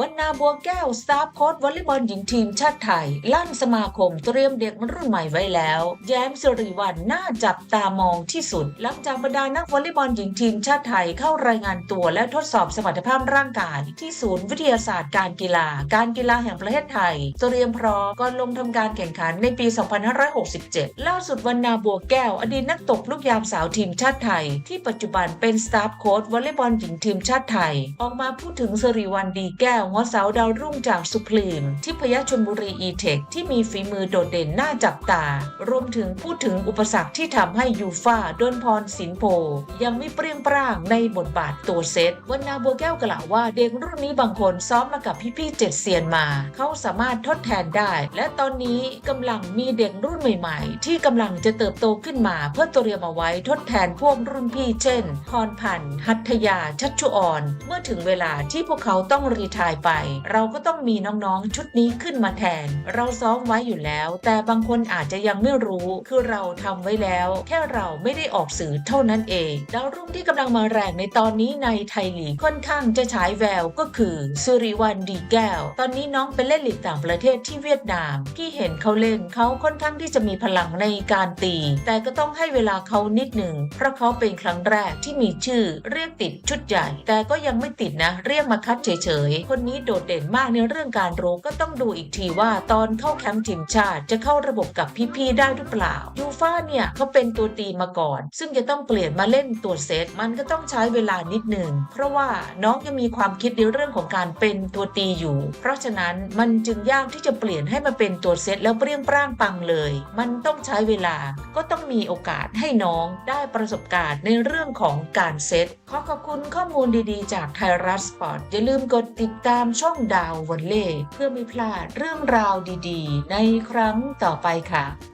วันนาบัวแก้วสตาฟโค้ชวอลเลย์บอลหญิงทีมชาติไทย ลั่นสมาคมเตรียมเด็กรุ่นใหม่ไว้แล้ว แย้มสิริวัลน่าจับตามองที่สุด หลังจากบรรดานักวอลเลย์บอลหญิงทีมชาติไทยเข้ารายงานตัวและทดสอบสมรรถภาพร่างกาย ที่ศูนย์วิทยาศาสตร์การกีฬา การกีฬาแห่งประเทศไทย เตรียมพร้อมก่อนลงทำการแข่งขันในปี 2567 ล่าสุดวันนาบัวแก้ว อดีตนักตบลูกยามสาวทีมชาติไทย ที่ปัจจุบันเป็นสตาฟโค้ชวอลเลย์บอลหญิงทีมชาติไทย ออกมาพูดถึงสิริวัลดีแก้วหัวสาวดาวรุ่งจากสุพรีมที่พยชนบุรีอีเทคที่มีฝีมือโดดเด่นน่าจับตา รวมถึงพูดถึงอุปสรรคที่ทำให้ยูฟ่าดนพรสินโพ ยังไม่เปรี้ยงปร้างในบทบาทตัวเซตวันนาบัวแก้วกล่าวว่าเด็กรุ่นนี้บางคนซ้อมมากับพี่ๆเจ็ดเซียนมา เขาสามารถทดแทนได้ และตอนนี้กำลังมีเด็กรุ่นใหม่ ๆ ที่กำลังจะเติบโตขึ้นมา เพื่อเตรียมเอาไว้ทดแทนพวกรุ่นพี่เช่นพรพันธ์หัตถยาชัชชุออน เมื่อถึงเวลาที่พวกเขาต้องรีทายไป เราก็ต้องมีน้องๆ ชุดนี้ขึ้นมาแทน เราซ้อมไว้อยู่แล้ว แต่บางคนอาจจะยังไม่รู้ คือเราทำไว้แล้ว แค่เราไม่ได้ออกสื่อเท่านั้นเอง ดาวรุ่งที่กำลังมาแรงในตอนนี้ในไทยลีกค่อนข้างจะฉายแววก็คือสุริวันดีแก้ว ตอนนี้น้องไปเล่นลีกต่างประเทศที่เวียดนาม ที่เห็นเขาเล่นเขาค่อนข้างที่จะมีพลังในการตี แต่ก็ต้องให้เวลาเขานิดหนึ่ง เพราะเขาเป็นครั้งแรกที่มีชื่อเรียกติดชุดใหญ่ แต่ก็ยังไม่ติดนะ เรียกมาคัดเฉยๆ คนนี้โดดเด่นมากในเรื่องการรู้ก็ต้องดูอีกทีว่าตอนเข้าแคมป์ทีมชาติจะเข้าระบบกับพี่ๆได้หรือเปล่ายูฟ่าเนี่ยเขาเป็นตัวตีมาก่อน ซึ่งจะต้องเปลี่ยนมาเล่นตัวเซตมันก็ต้องใช้เวลานิดหนึ่งเพราะว่าน้องยังมีความคิดในเรื่องของการเป็นตัวตีอยู่ เพราะฉะนั้นมันจึงยากที่จะเปลี่ยนให้มาเป็นตัวเซตแล้วเปรี้ยงปร้างปังเลย มันต้องใช้เวลาก็ต้องมีโอกาสให้น้องได้ประสบการณ์ในเรื่องของการเซตขอขอบคุณข้อมูลดีๆ จากไทยรัฐสปอร์ตอย่าลืมกดติดตามามช่องดาววันเล่เพื่อไม่พลาดเรื่องราวดีๆ ในครั้งต่อไปค่ะ